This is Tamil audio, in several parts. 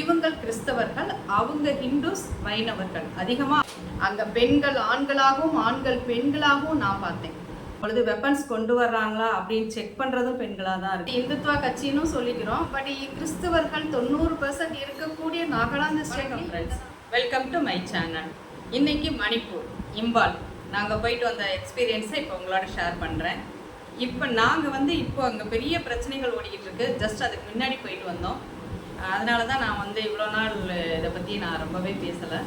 இவங்கள் கிறிஸ்தவர்கள் அவங்க ஹிந்துஸ் வைணவர்கள். அதிகமா அங்க பெண்கள் ஆண்களாகவும் ஆண்கள் பெண்களாகவும் நான் பார்த்தேன். பொழுது வெப்பன்ஸ் கொண்டு வர்றாங்களா அப்படின்னு செக் பண்றதும் பெண்களாக தான் இருக்கு. இந்துத்துவா கட்சின்னு சொல்லிக்கிறோம் பட் கிறிஸ்தவர்கள் தொண்ணூறு பர்சன்ட் இருக்கக்கூடிய Nagaland state welcome to my channel இன்னைக்கு மணிப்பூர் இம்பால். நாங்கள் போயிட்டு வந்த எக்ஸ்பீரியன்ஸை இப்போ உங்களோட ஷேர் பண்ணுறேன் இப்போ நாங்கள் வந்து இப்போ அங்கே பெரிய பிரச்சனைகள் ஓடிக்கிட்டு இருக்கு. ஜஸ்ட் அதுக்கு முன்னாடி போயிட்டு வந்தோம். அதனால தான் நான் வந்து இவ்வளோ நாள் இதை பற்றி நான் ரொம்பவே பேசலை.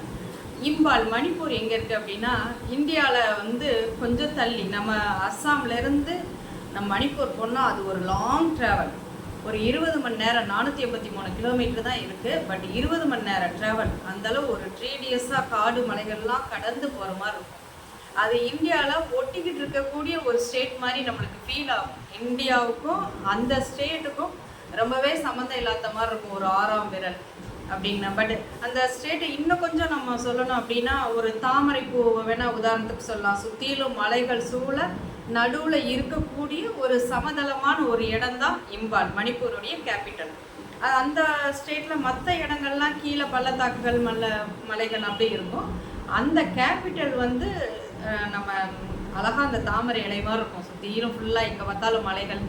இம்பால் மணிப்பூர் எங்கே இருக்குது அப்படின்னா இந்தியாவில் வந்து கொஞ்சம் தள்ளி நம்ம அஸ்ஸாம்லேருந்து நம்ம மணிப்பூர் போனால் அது ஒரு லாங் ட்ராவல் ஒரு இருபது மணி நேரம் நானூற்றி எண்பத்தி மூணு கிலோமீட்டர் தான் இருக்குது பட் இருபது மணி நேரம் ட்ராவல் அந்தளவு ஒரு த்ரீ காடு மலைகள்லாம் கடந்து போகிற மாதிரி இருக்கும். அது இந்தியாவில் ஒட்டிக்கிட்டு இருக்கக்கூடிய ஒரு ஸ்டேட் மாதிரி நம்மளுக்கு ஃபீல் ஆகும். இந்தியாவுக்கும் அந்த ஸ்டேட்டுக்கும் ரொம்பவே சம்மந்தம் இல்லாத மாதிரி இருக்கும் ஒரு ஆறாம் விரல் அப்படின்னா பட் அந்த ஸ்டேட்டை இன்னும் கொஞ்சம் நம்ம சொல்லணும் அப்படின்னா ஒரு தாமரை பூ வேணால் உதாரணத்துக்கு சொல்லலாம். சுற்றிலும் மலைகள் சூழ நடுவில் இருக்கக்கூடிய ஒரு சமதளமான ஒரு இடம் தான் இம்பால் மணிப்பூருடைய கேபிட்டல் அந்த ஸ்டேட்டில் மற்ற இடங்கள்லாம் கீழே பள்ளத்தாக்குகள் மல்ல மலைகள் அப்படி இருக்கும். அந்த கேபிட்டல் வந்து நம்ம அழகா அந்த தாமரை இலை மாதிரி இருக்கும். சுற்றிலும் ஃபுல்லாக எங்கே பார்த்தாலும் மலைகள்.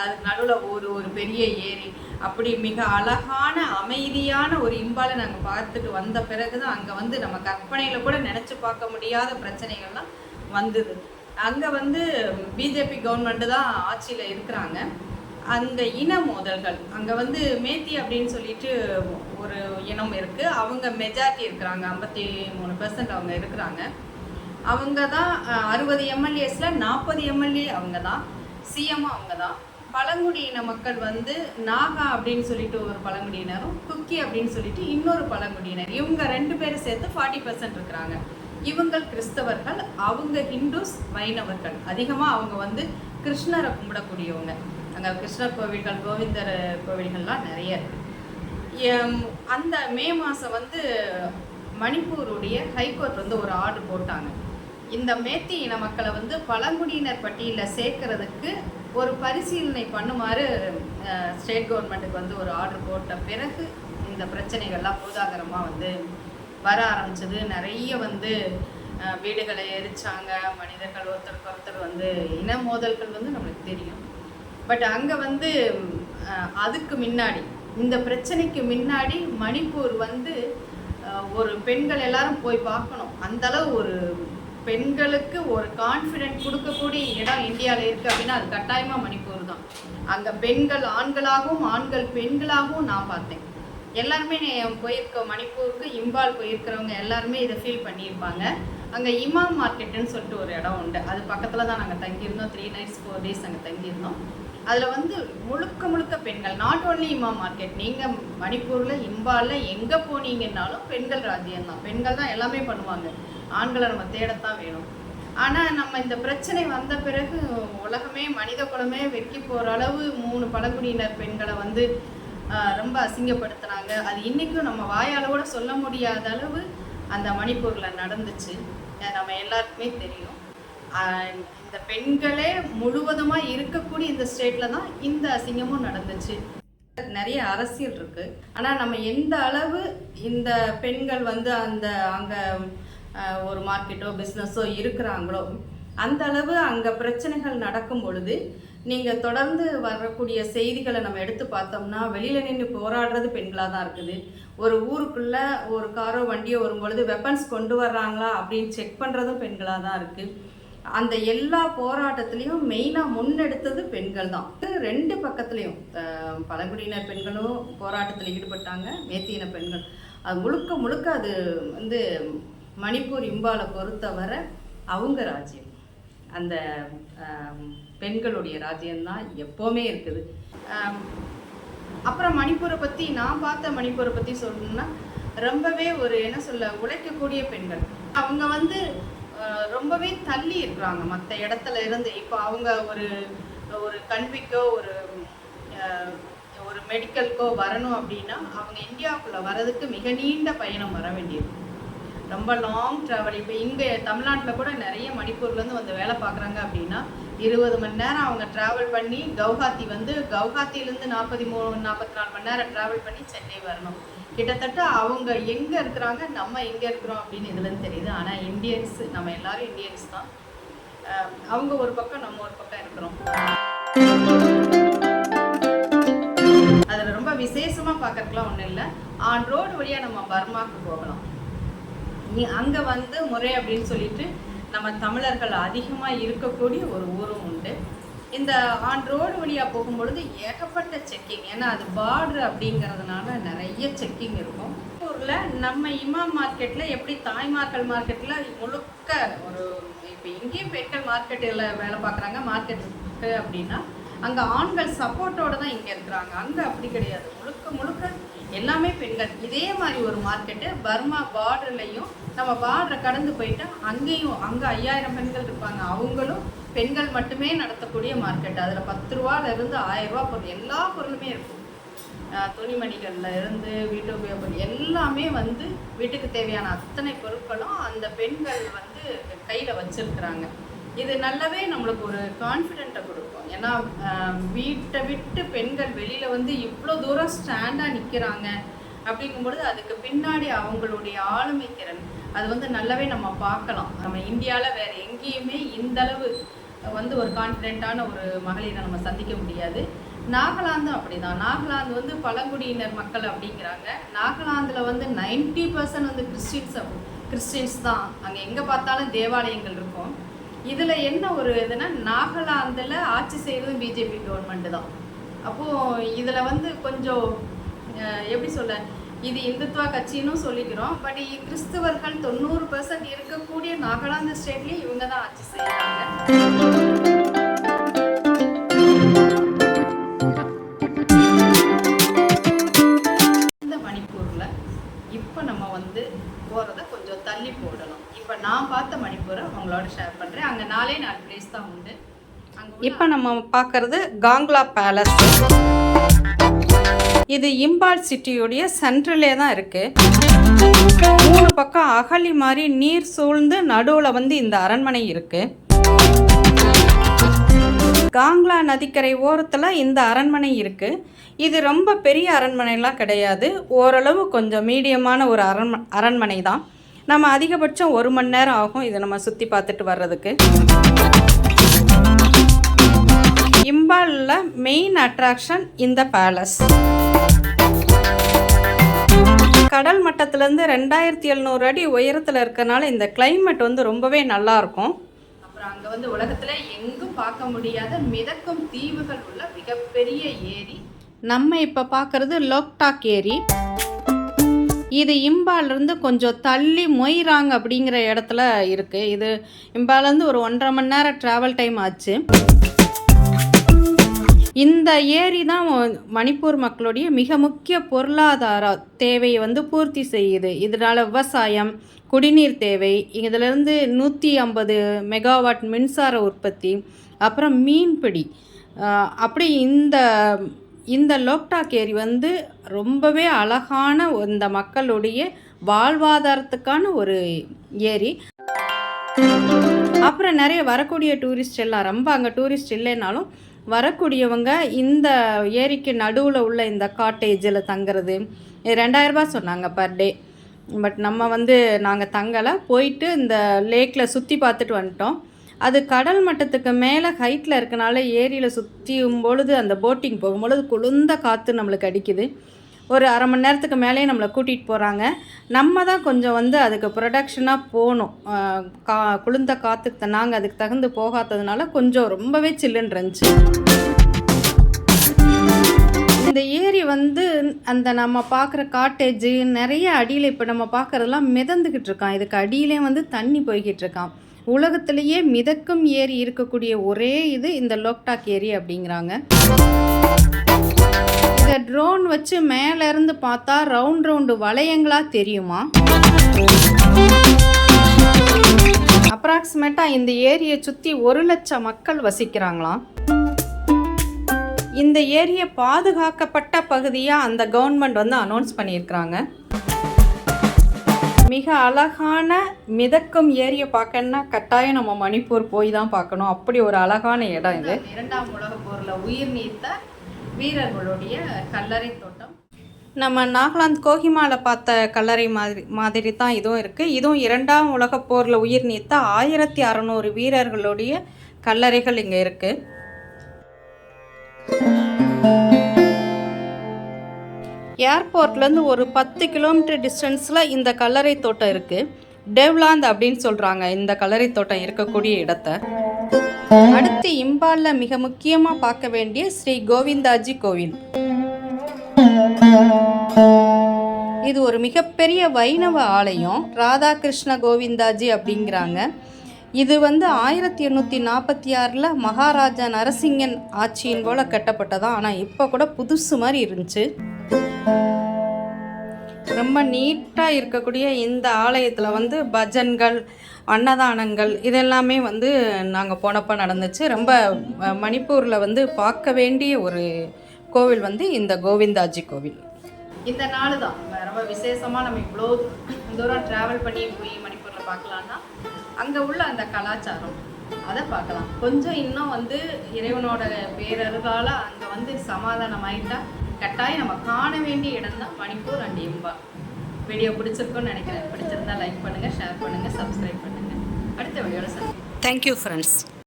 அதுக்கு நடுவில் ஒரு ஒரு பெரிய ஏரி. அப்படி மிக அழகான அமைதியான ஒரு இம்பாலை நாங்கள் பார்த்துட்டு வந்த பிறகு தான் அங்கே வந்து நம்ம கற்பனையில் கூட நினச்சி பார்க்க முடியாத பிரச்சனைகள்லாம் வந்தது. அங்கே வந்து பிஜேபி கவர்மெண்ட்டு தான் ஆட்சியில் இருக்கிறாங்க. அந்த இன மோதல்கள். அங்கே வந்து மேத்தி அப்படின்னு சொல்லிட்டு ஒரு இனம் இருக்குது அவங்க மெஜாரிட்டி இருக்கிறாங்க. ஐம்பத்தி மூணு பெர்சன்ட் அவங்க இருக்கிறாங்க. அவங்க தான் அறுபது எம்எல்ஏஸில் நாற்பது எம்எல்ஏ அவங்க தான். சிஎம் அவங்க தான். பழங்குடியின மக்கள் வந்து நாகா அப்படின்னு சொல்லிட்டு ஒரு பழங்குடியினரும் குக்கி அப்படின்னு சொல்லிட்டு இன்னொரு பழங்குடியினர். இவங்க ரெண்டு பேரும் சேர்த்து ஃபார்ட்டி பர்சன்ட் இருக்கிறாங்க. இவங்கள் கிறிஸ்தவர்கள் அவங்க ஹிந்துஸ் வைணவர்கள். அதிகமாக அவங்க வந்து கிருஷ்ணரை கும்பிடக்கூடியவங்க. அங்கே கிருஷ்ணர் கோவில்கள் கோவிந்தர் கோவில்கள்லாம் நிறைய இருக்குது அந்த மே மாதம் வந்து மணிப்பூருடைய ஹைகோர்ட் வந்து ஒரு ஆர்டர் போட்டாங்க. இந்த மேத்தி இன மக்களை வந்து பழங்குடியினர் பட்டியலில் சேர்க்கறதுக்கு ஒரு பரிசீலனை பண்ணுமாறு ஸ்டேட் கவர்மெண்ட்டுக்கு வந்து ஒரு ஆர்டர் போட்ட பிறகு இந்த பிரச்சனைகள்லாம் பூதாகரமாக வந்து வர ஆரம்பிச்சது. நிறைய வந்து வீடுகளை எரிச்சாங்க. மனிதர்கள் ஒருத்தருக்கு ஒருத்தர் வந்து இன மோதல்கள் வந்து நம்மளுக்கு தெரியும். பட் அங்கே வந்து அதுக்கு முன்னாடி இந்த பிரச்சனைக்கு முன்னாடி மணிப்பூர் வந்து ஒரு பெண்கள் எல்லாரும் போய் பார்க்கணும். அந்த அளவு ஒரு பெண்களுக்கு ஒரு கான்ஃபிடென்ட் கொடுக்கக்கூடிய இடம் இந்தியாவில் இருக்குது அப்படின்னா அது கட்டாயமாக மணிப்பூர் தான். அங்கே பெண்கள் ஆண்களாகவும் ஆண்கள் பெண்களாகவும் நான் பார்த்தேன். எல்லாருமே நான் போயிருக்க மணிப்பூருக்கு இம்பால் போயிருக்கிறவங்க எல்லாருமே இதை ஃபீல் பண்ணியிருப்பாங்க. அங்கே இமாம் மார்க்கெட்டுன்னு சொல்லிட்டு ஒரு இடம் உண்டு. அது பக்கத்தில் தான் நாங்கள் தங்கியிருந்தோம். த்ரீ நைட்ஸ் ஃபோர் டேஸ் அங்கே தங்கியிருந்தோம். அதில் வந்து முழுக்க முழுக்க பெண்கள். நாட் ஓன்லி இமாம் மார்க்கெட் நீங்கள் மணிப்பூரில் இம்பாலில் எங்கே போனீங்கன்னாலும் பெண்கள் ராஜ்யம் தான் பெண்கள் தான் எல்லாமே பண்ணுவாங்க. ஆண்களை நம்ம தேடத்தான் வேணும். ஆனால் நம்ம இந்த பிரச்சனை வந்த பிறகு உலகமே மனித குலமே வெட்டி போகிற அளவு மூணு பழங்குடியினர் பெண்களை வந்து ரொம்ப அசிங்கப்படுத்துனாங்க அது இன்றைக்கும் நம்ம வாயால் கூட சொல்ல முடியாத அளவு அந்த மணிப்பூரில் நடந்துச்சு. நம்ம எல்லாருக்குமே தெரியும். இந்த பெண்களே முழுவதுமாக இருக்கக்கூடிய இந்த ஸ்டேட்டில் தான் இந்த அசிங்கமும் நடந்துச்சு. நிறைய அரசியல் இருக்கு. ஆனால் நம்ம எந்த அளவு இந்த பெண்கள் வந்து அந்த அங்கே ஒரு மார்க்கெட்டோ பிஸ்னஸோ இருக்கிறாங்களோ அந்த அளவு அங்கே பிரச்சனைகள் நடக்கும் பொழுது நீங்கள் தொடர்ந்து வரக்கூடிய செய்திகளை நம்ம எடுத்து பார்த்தோம்னா வெளியில் நின்று போராடுறது பெண்களாக தான் இருக்குது. ஒரு ஊருக்குள்ளே ஒரு காரோ வண்டியோ வரும்பொழுது வெப்பன்ஸ் கொண்டு வர்றாங்களா அப்படின்னு செக் பண்ணுறதும் பெண்களாக தான் இருக்குது அந்த எல்லா போராட்டத்திலையும் மெயினாக முன்னெடுத்தது பெண்கள் தான் ரெண்டு பக்கத்துலேயும். பழங்குடியினர் பெண்களும் போராட்டத்தில் ஈடுபட்டாங்க மேத்தியின பெண்கள். அது முழுக்க முழுக்க அது வந்து மணிப்பூர் இம்பாலை பொறுத்தவரை அவங்க ராஜ்யம். அந்த பெண்களுடைய ராஜ்யம்தான் எப்போவுமே இருக்குது. அப்புறம் மணிப்பூரை பற்றி நான் பார்த்த மணிப்பூரை பற்றி சொல்லணும்னா ரொம்பவே ஒரு என்ன சொல்ல உழைக்கக்கூடிய பெண்கள். அவங்க வந்து ரொம்பவே தள்ளி இருக்கிறாங்க மற்ற இடத்துல இருந்து. இப்போ அவங்க ஒரு ஒரு கல்விக்கோ ஒரு அஹ், ஒரு மெடிக்கலுக்கோ வரணும் அப்படின்னா அவங்க இந்தியாவுக்குள்ளே வர்றதுக்கு மிக நீண்ட பயணம் வர வேண்டியது. ரொம்ப லாங் ட்ராவல் இப்போ இங்கே தமிழ்நாட்டில் கூட நிறைய மணிப்பூர்லேருந்து வந்து வேலை பார்க்குறாங்க அப்படின்னா இருபது மணி நேரம் அவங்க ட்ராவல் பண்ணி கவுஹாத்தி வந்து கவுஹாத்திலேருந்து நாற்பத்தி மூணு நாற்பத்தி நாலு மணி நேரம் ட்ராவல் பண்ணி சென்னை வரணும். கிட்டத்தட்ட அவங்க எங்கே இருக்கிறாங்க நம்ம எங்கே இருக்கிறோம் அப்படின்னு இதுலேருந்து தெரியுது. ஆனால் இந்தியன்ஸ் நம்ம எல்லாரும் இந்தியன்ஸ் தான். அவங்க ஒரு பக்கம் நம்ம ஒரு பக்கம் இருக்கிறோம். அதில் ரொம்ப விசேஷமாக பார்க்கறதுக்குலாம் ஒன்றும் இல்லை. ஆன் ரோடு வழியாக நம்ம பர்மாவுக்கு போகலாம். நீ அங்கே வந்து முறை அப்படின்னு சொல்லிட்டு நம்ம தமிழர்கள் அதிகமாக இருக்கக்கூடிய ஒரு ஊரும் உண்டு. இந்த ஆன் ரோடு வழியாக போகும்பொழுது ஏகப்பட்ட செக்கிங் ஏன்னா அது பார்டர் அப்படிங்கிறதுனால நிறைய செக்கிங் இருக்கும். ஊரில் நம்ம இமாம் மார்க்கெட்டில் எப்படி தாய்மார்கள் மார்க்கெட்டில் முழுக்க ஒரு இப்போ இங்கேயும் பெண்கள் மார்க்கெட்டில் வேலை பார்க்குறாங்க மார்க்கெட் இருக்கு அப்படின்னா அங்கே ஆண்கள் சப்போர்ட்டோட தான் இங்கே இருக்கிறாங்க. அங்கே அப்படி கிடையாது. எல்லாமே பெண்கள். இதே மாதிரி ஒரு மார்க்கெட்டு பர்மா பார்டர்லையும் நம்ம பார்டரை கடந்து போயிட்டா அங்கேயும் அங்கே ஐயாயிரம் பெண்கள் இருப்பாங்க. அவங்களும் பெண்கள் மட்டுமே நடத்தக்கூடிய மார்க்கெட் அதில் பத்து ரூபால இருந்து ஆயிரம் ரூபா பொருள் எல்லா பொருளுமே இருக்கும். துணிமணிகளில் துணிமணிகள்ல இருந்து வீட்டு உபயோக பொருள் எல்லாமே வந்து வீட்டுக்கு தேவையான அத்தனை பொருட்களும் அந்த பெண்கள் வந்து கையில் வச்சிருக்கிறாங்க. இது நல்லாவே நம்மளுக்கு ஒரு கான்ஃபிடென்ட்டை கொடுக்கும். ஏன்னா வீட்டை விட்டு பெண்கள் வெளியில் வந்து இவ்வளோ தூரம் ஸ்டாண்டாக நிற்கிறாங்க அப்படிங்கும்பொழுது அதுக்கு பின்னாடி அவங்களுடைய ஆளுமை திறன். அது வந்து நல்லாவே நம்ம பார்க்கலாம். நம்ம இந்தியாவில் வேறு எங்கேயுமே இந்தளவு வந்து ஒரு கான்ஃபிடென்ட்டான ஒரு மகளிரை நம்ம சந்திக்க முடியாது. நாகாலாந்தும் அப்படிதான். நாகாலாந்து வந்து பழங்குடியினர் மக்கள் அப்படிங்கிறாங்க. நாகாலாந்தில் வந்து 90% பர்சன்ட் வந்து கிறிஸ்டின்ஸ் கிறிஸ்டின்ஸ் தான். அங்கே எங்கே பார்த்தாலும் தேவாலயங்கள் இருக்கும். இதில் என்ன ஒரு இதுன்னா நாகாலாந்தில் ஆட்சி செய்கிறது பிஜேபி கவர்மெண்ட் தான். அப்போது இதில் வந்து கொஞ்சம் எப்படி சொல்ல இது இந்துத்துவா கட்சின்னு சொல்லிக்கிறோம். பட் கிறிஸ்தவர்கள் தொண்ணூறு பர்சன்ட் இருக்கக்கூடிய நாகாலாந்து ஸ்டேட்லேயும் இவங்க தான் ஆட்சி செய்கிறாங்க இந்த மணிப்பூரில் இப்போ நம்ம வந்து போகிறத கொஞ்சம் தள்ளி போடணும். இப்போ நான் பார்த்த மணிப்பூரை உங்களோட ஷேர் நாலே நாலு பிளேஸ் தான் உண்டு. இப்போ நம்ம பார்க்கறது காங்லா பேலஸ் இது இம்பால் சிட்டியுடைய சென்ட்ரலே தான் இருக்கு. மூணு பக்கம் அகலி மாதிரி நீர் சூழ்ந்து நடுவில் வந்து இந்த அரண்மனை இருக்கு. காங்லா நதிக்கரை ஓரத்தில் இந்த அரண்மனை இருக்கு. இது ரொம்ப பெரிய அரண்மனைலாம் கிடையாது. ஓரளவு கொஞ்சம் மீடியமான ஒரு அரண்ம அரண்மனை தான். நம்ம அதிகபட்சம் ஒரு மணி நேரம் ஆகும் இதை நம்ம சுற்றி பார்த்துட்டு வர்றதுக்கு. இம்பாலில் மெயின் அட்ராக்ஷன் இந்த பேலஸ் கடல் மட்டத்திலேருந்து ரெண்டாயிரத்தி எழுநூறு அடி உயரத்தில் இருக்கறனால இந்த climate வந்து ரொம்பவே நல்லா இருக்கும். அப்புறம் அங்கே வந்து உலகத்தில் எங்கும் பார்க்க முடியாத மிதக்கும் தீவுகள் உள்ள மிகப்பெரிய ஏரி. நம்ம இப்போ பார்க்கறது லோக்டாக் ஏரி. இது இம்பாலேருந்து கொஞ்சம் தள்ளி மொய்ராங் அப்படிங்கிற இடத்துல இருக்குது இது இம்பாலேருந்து ஒரு ஒன்றரை மணி நேரம் ட்ராவல் டைம் ஆச்சு. இந்த ஏரி தான் மணிப்பூர் மக்களுடைய மிக முக்கிய பொருளாதார தேவையை வந்து பூர்த்தி செய்யுது. இதனால் விவசாயம் குடிநீர் தேவை இதிலிருந்து நூற்றி ஐம்பது மெகாவாட் மின்சார உற்பத்தி அப்புறம் மீன்பிடி. அப்படி இந்த இந்த லோக்டாக் ஏரி வந்து ரொம்பவே அழகான இந்த மக்களுடைய வாழ்வாதாரத்துக்கான ஒரு ஏரி. அப்புறம் நிறைய வரக்கூடிய டூரிஸ்ட் எல்லாம் ரொம்ப அங்கே டூரிஸ்ட் இல்லைனாலும் வரக்கூடியவங்க இந்த ஏரிக்கு நடுவில் உள்ள இந்த காட்டேஜில் தங்குறது. ரெண்டாயிரரூபா சொன்னாங்க பர் டே பட் நம்ம வந்து நாங்கள் தங்கலை. போயிட்டு இந்த லேக்கில் சுற்றி பார்த்துட்டு வந்துட்டோம். அது கடல் மட்டத்துக்கு மேலே ஹைட்டில் இருக்கனால ஏரியில் சுற்றியும் பொழுது அந்த போட்டிங் போகும்பொழுது குளிர்ந்த காற்று நம்மளுக்கு அடிக்குது. ஒரு அரை மணி நேரத்துக்கு மேலேயே நம்மளை கூட்டிகிட்டு போகிறாங்க நம்ம தான் கொஞ்சம் வந்து அதுக்கு ப்ரொடக்ஷனாக போகணும். கா குளிர்ந்த காற்றுக்கு நாங்கள் அதுக்கு தகுந்து போகாததுனால கொஞ்சம் ரொம்பவே சில்லுன்னு இருந்துச்சு இந்த ஏரி வந்து அந்த நம்ம பார்க்குற காட்டேஜு நிறைய அடியில் இப்போ நம்ம பார்க்குறதெல்லாம் மிதந்துக்கிட்டு இருக்கான். இதுக்கு அடியிலே வந்து தண்ணி போய்கிட்டு இருக்கான். உலகத்திலேயே மிதக்கும் ஏரி இருக்கக்கூடிய ஒரே இது இந்த லோக்டாக் ஏரி அப்படிங்கிறாங்க. இதை ட்ரோன் வச்சு மேலேருந்து பார்த்தா ரவுண்ட் ரவுண்டு வளையங்களாக தெரியுமா? அப்ராக்சிமேட்டாக இந்த ஏரியை சுற்றி ஒரு லட்சம் மக்கள் வசிக்கிறாங்களாம். இந்த ஏரியை பாதுகாக்கப்பட்ட பகுதியாக அந்த கவர்மெண்ட் வந்து அனௌன்ஸ் பண்ணியிருக்கிறாங்க. மிக அழகான மிதக்கும் ஏரியை பார்க்கணுன்னா கட்டாயம் நம்ம மணிப்பூர் போய் தான் பார்க்கணும். அப்படி ஒரு அழகான இடம் இது. இரண்டாம் உலக போரில் உயிர் நீத்த வீரர்களுடைய கல்லறை தோட்டம். நம்ம நாகாலாந்து கோஹிமாவில் பார்த்த கல்லறை மாதிரி மாதிரி தான் இதுவும் இருக்குது இதுவும் இரண்டாம் உலகப் போரில் உயிர் நீத்த ஆயிரத்தி அறநூறு வீரர்களுடைய கல்லறைகள் இங்கே இருக்குது ஏர்போர்ட்லேருந்து ஒரு பத்து கிலோமீட்டர் டிஸ்டன்ஸில் இந்த கல்லறை தோட்டம் இருக்குது டெவ்லாந்த் அப்படின்னு சொல்கிறாங்க இந்த கல்லறை தோட்டம் இருக்கக்கூடிய இடத்த. அடுத்து இம்பாலில் மிக முக்கியமாக பார்க்க வேண்டிய ஸ்ரீ கோவிந்தாஜி கோவில். இது ஒரு மிகப்பெரிய வைணவ ஆலயம். ராதாகிருஷ்ண கோவிந்தாஜி அப்படிங்கிறாங்க. இது வந்து ஆயிரத்தி எண்ணூற்றி நாற்பத்தி ஆறில் மகாராஜா நரசிங்கன் ஆட்சியின் போல் கட்டப்பட்டதா. ஆனால் இப்போ கூட புதுசு மாதிரி இருந்துச்சு. ரொம்ப நீட்டாக இருக்கக்கூடிய இந்த ஆலயத்தில் வந்து பஜன்கள் அன்னதானங்கள் இதெல்லாமே வந்து நாங்கள் போனப்போ நடந்துச்சு. ரொம்ப மணிப்பூரில் வந்து பார்க்க வேண்டிய ஒரு கோவில் வந்து இந்த கோவிந்தாஜி கோவில். இந்த நாள் தான். ரொம்ப விசேஷமாக நம்ம இவ்வளோ தூரம் ட்ராவல் பண்ணி போய் மணிப்பூரில் பார்க்கலான்னா அங்கே உள்ள அந்த கலாச்சாரம் அதை பார்க்கலாம். கொஞ்சம் இன்னும் வந்து இறைவனோட பேரருகால அங்கே வந்து சமாதானம் ஆயிட்டா கட்டாயம் நம்ம காண வேண்டிய இடம் தான் மணிப்பூர் அண்ட் இம்பா. வீடியோ பிடிச்சிருக்குன்னு நினைக்கிறேன். பிடிச்சிருந்தா லைக் பண்ணுங்கள் ஷேர் பண்ணுங்கள் சப்ஸ்கிரைப் பண்ணுங்கள் அடுத்த வீடியோவில் சந்திப்போம். Thank you friends